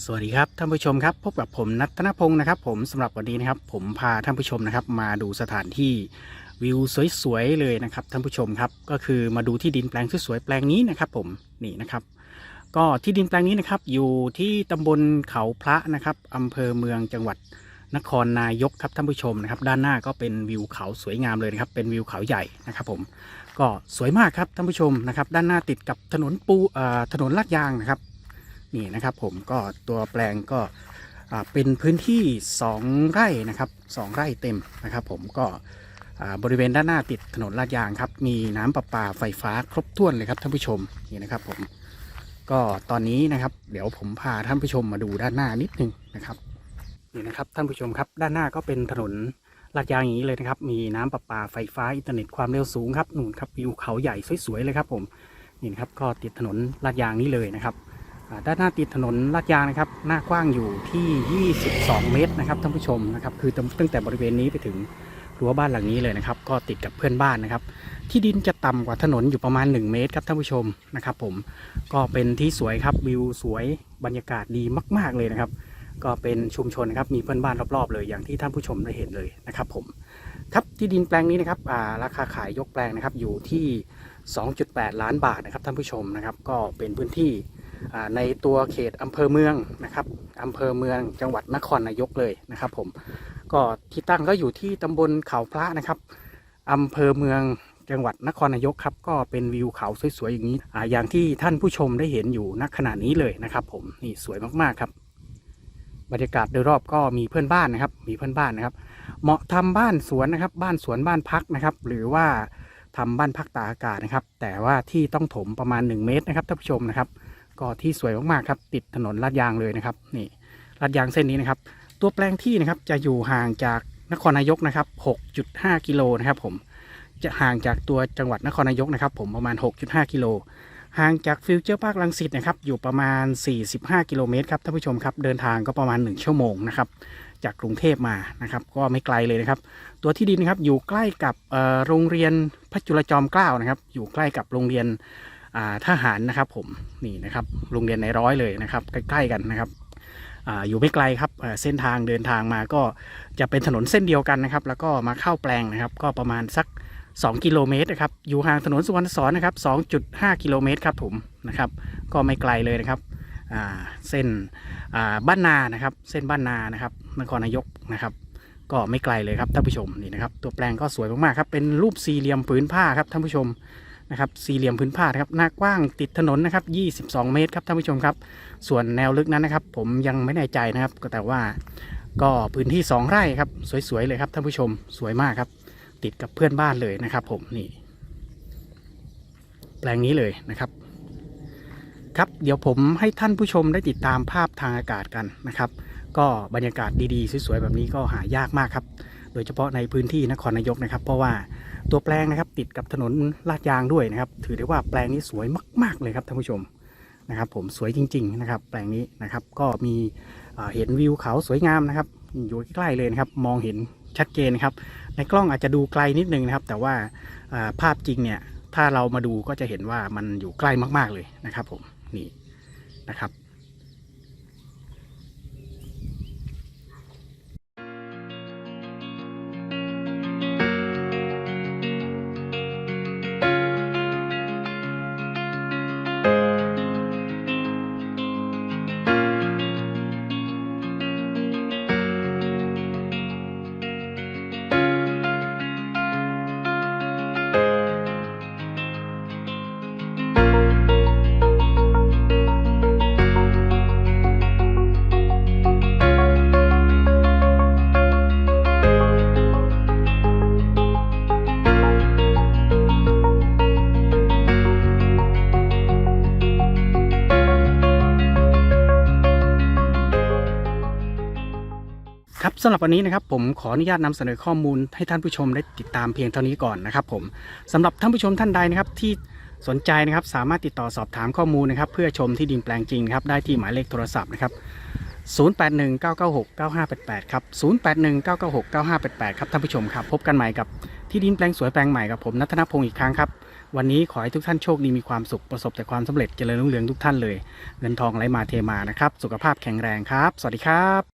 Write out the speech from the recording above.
สวัสดีครับท่านผู้ชมครับพบกับผมนัทนพงศ์นะครับ ผมสำหรับวันนี้นะครับ ผมพาท่านผู้ชมนะครับ มาดูสถานที่วิวสวยๆเลยนะครับท่านผู้ชมครับ ก็คือมาดูที่ดินแปลงสวยๆแปลงนี้นะครับ ผมนี่นะครับ ก็ที่ดินแปลงนี้นะครับ อยู่ที่ตำบลเขาพระนะครับอำเภอเมืองจังหวัดนครนายกครับท่านผู้ชมนะครับ ด้านหน้าก็เป็นวิวเขาสวยงามเลยนะครับ เป็นวิวเขาใหญ่นะครับ ผมก็สวยมากครับท่านผู้ชมนะครับ ด้านหน้าติดกับถนนปูเอ่อถนนลาดยางนะครับ นี่นะครับผมก็ตัวแปลงก็เป็นพื้นที่ 2 ไร่นะครับ 2 ไร่เต็มนะครับผมก็บริเวณด้านหน้าติดถนนลาดยางครับ มีน้ำประปาไฟฟ้าครบถ้วนเลยครับท่านผู้ชมนี่นะครับผมก็ตอนนี้นะครับเดี๋ยวผมพาท่านผู้ชมมาดูด้านหน้านิดนึงนะครับนี่นะครับท่านผู้ชมครับด้านหน้าก็เป็นถนนลาดยางอย่างนี้เลยนะครับ มีน้ำประปาไฟฟ้าอินเทอร์เน็ตความเร็วสูงครับนู่นครับวิวเขาใหญ่สวยๆเลยครับผมนี่นะครับก็ติดถนนลาดยางนี้เลยนะครับ ด้านหน้าติดถนนลาดยางนะครับ หน้ากว้างอยู่ที่ 22 เมตรนะครับท่านผู้ชมนะครับคือตั้งแต่บริเวณนี้ไปถึงรั้วบ้านหลังนี้เลยนะครับ ก็ติดกับเพื่อนบ้านนะครับ ที่ดินจะต่ำกว่าถนนอยู่ประมาณ 1 เมตรครับท่านผู้ชมนะครับ ผมก็เป็นที่สวยครับวิวสวยบรรยากาศดีมาก ๆเลยนะครับ ก็เป็นชุมชนนะครับมีเพื่อนบ้านรอบๆเลยอย่างที่ท่านผู้ชมได้เห็นเลยนะครับ ผมครับที่ดินแปลงนี้นะครับาราคาขายยกแปลงนะครับอยู่ที่ 2.8 ล้านบาทนะครับท่านผู้ชมนะครับ ก็เป็นพื้นที่ ในตัวเขตอำเภอเมืองนะครับอำเภอเมืองจังหวัดนครนายกเลยนะครับ ผมก็ที่ตั้งก็อยู่ที่ตำบลเขาพระนะครับอำเภอเมืองจังหวัดนครนายกครับก็เป็นวิวเขาสวยๆอย่างนี้ออย่างที่ท่านผู้ชมได้เห็นอยู่ณขณะนี้เลยนะครับ ผมนี่สวยมากๆครับ บรรยากาศโดยรอบก็มีเพื่อนบ้านนะครับ มีเพื่อนบ้านนะครับ เหมาะทำบ้านสวนนะครับ บ้านสวนบ้านพักนะครับ หรือว่าทำบ้านพักตากอากาศนะครับ แต่ว่าที่ต้องถมประมาณ 1 เมตรนะครับท่านผู้ชมนะครับ ก็ที่สวยมากๆครับ ติดถนนลาดยางเลยนะครับ นี่ลาดยางเส้นนี้นะครับ ตัวแปลงที่นะครับจะอยู่ห่างจากนครนายกนะครับ 6.5 กิโลนะครับ ผมจะห่างจากตัวจังหวัดนครนายกนะครับ ผมประมาณ 6.5 กิโลห่างจากฟิวเจอร์พาร์คลังสิตนะครับอยู่ประมาณ 45 กิโลเมตรครับท่านผู้ชมครับเดินทางก็ประมาณ 1 ชั่วโมงนะครับจากกรุงเทพมานะครับก็ไม่ไกลเลยนะครับ ตัวที่ดินนะครับอยู่ใกล้กับโรงเรียนพระจุลจอมเกล้านะครับอยู่ใกล้กับโรงเรียน ทหารนะครับผมนี่นะครับโรงเรียนในร้อยเลยนะครับใกล้ ๆ กันนะครับอยู่ไม่ไกลครับเส้นทางเดินทางมาก็จะเป็นถนนเส้นเดียวกันนะครับ แล้วก็มาเข้าแปลงนะครับ ก็ประมาณสัก 2 กิโลเมตรนะครับอยู่ห่างถนนสุวรรณสอนนะครับ 2.5 กิโลเมตรครับผมนะครับ ก็ไม่ไกลเลยนะครับเส้นบ้านนานะครับ เส้นบ้านนานะครับนครนายกนะครับ ก็ไม่ไกลเลยครับท่านผู้ชมนี่นะครับ ตัวแปลงก็สวยมากๆครับเป็นรูปสี่เหลี่ยมผืนผ้าครับท่านผู้ชม นะครับสี่เหลี่ยมพื้นผ้าครับหน้ากว้างติดถนนนะครับ 22 เมตรครับท่านผู้ชมครับ ส่วนแนวลึกนั้นนะครับ ผมยังไม่แน่ใจนะครับก็แต่ว่าก็พื้นที่ 2 ไร่ครับสวยๆเลยครับท่านผู้ชมสวยมากครับ ติดกับเพื่อนบ้านเลยนะครับ ผมนี่ แปลงนี้เลยนะครับ ครับเดี๋ยวผมให้ท่านผู้ชมได้ติดตามภาพทางอากาศกันนะครับ ก็บรรยากาศดีๆสวยๆแบบนี้ก็หายากมากครับ โดยเฉพาะในพื้นที่นครนายกนะครับ เพราะว่า ตัวแปลงนะครับติดกับถนนลาดยางด้วยนะครับ ถือได้ว่าแปลงนี้สวยมาก ๆ เลยครับท่านผู้ชมนะครับ ผมสวยจริง ๆ นะครับ แปลงนี้นะครับ ก็มีเห็นวิวเขาสวยงามนะครับ อยู่ใกล้ๆเลยนะครับ มองเห็นชัดเจนครับ ในกล้องอาจจะดูไกลนิดนึงนะครับ แต่ว่าภาพจริงเนี่ยถ้าเรามาดูก็จะเห็นว่ามันอยู่ใกล้มาก ๆเลยนะครับ ผมนี่นะครับ ครับสำหรับวันนี้นะครับผมขออนุญาตนำเสนอข้อมูลให้ท่านผู้ชมได้ติดตามเพียงเท่านี้ก่อนนะครับผมสำหรับท่านผู้ชมท่านใดนะครับที่สนใจนะครับสามารถติดต่อสอบถามข้อมูลนะครับเพื่อชมที่ดินแปลงจริงครับได้ที่หมายเลขโทรศัพท์นะครับ0819969588ครับ0819969588ครับท่านผู้ชมครับพบกันใหม่กับที่ดินแปลงสวยแปลงใหม่กับผมนัทนพงศ์อีกครั้งครับวันนี้ขอให้ทุกท่านโชคดีมีความสุขประสบแต่ความสำเร็จเจริญรุ่งเรืองทุกท่านเลย เงินทองไหลมาเทมานะครับ สุขภาพแข็งแรงครับ สวัสดีครับ